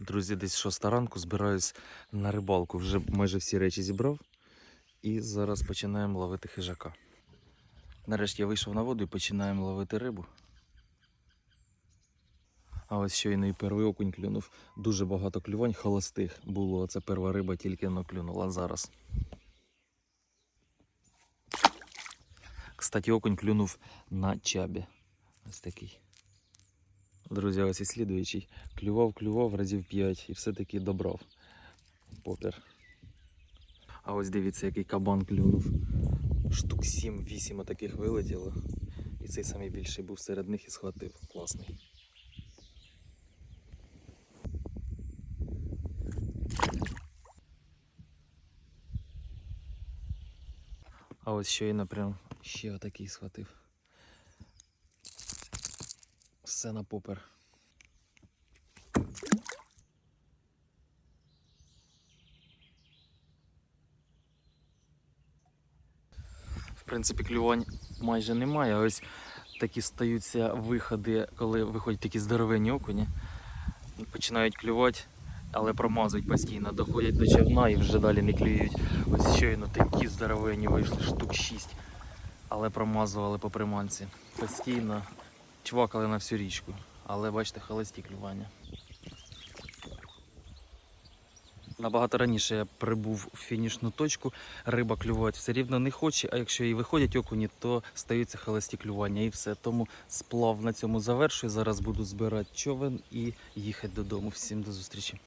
Друзі, десь шоста ранку збираюсь на рибалку. Вже майже всі речі зібрав. І зараз починаємо ловити хижака. Нарешті я вийшов на воду і починаємо ловити рибу. А ось щойно і перший окунь клюнув. Дуже багато клювань холостих було. Це перша риба тільки но клюнула зараз. Кстати, окунь клюнув на чабі. Ось такий. Друзі, ось і слідуючий. Клював, клював разів 5 і все-таки добрав. Попір. А ось дивіться, який кабан клюнув. Штук 7-8 таких вилетіло. І цей самий більший був серед них і схватив. Класний. А ось щойно прям ще отакий схватив. Все на попер. В принципі, клювань майже немає. Ось такі стаються виходи, коли виходять такі здоровенні окуні. Починають клювати, але промазують постійно, доходять до човна і вже далі не клюють. Ось щойно такі здоровенні вийшли, штук 6. Але промазували по приманці. Постійно чвакали на всю річку. Але бачите, холості клювання. Набагато раніше я прибув в фінішну точку, риба клювати все рівно не хоче, а якщо і виходять окуні, то стаються холості клювання і все. Тому сплав на цьому завершую. Зараз буду збирати човен і їхати додому. Всім до зустрічі.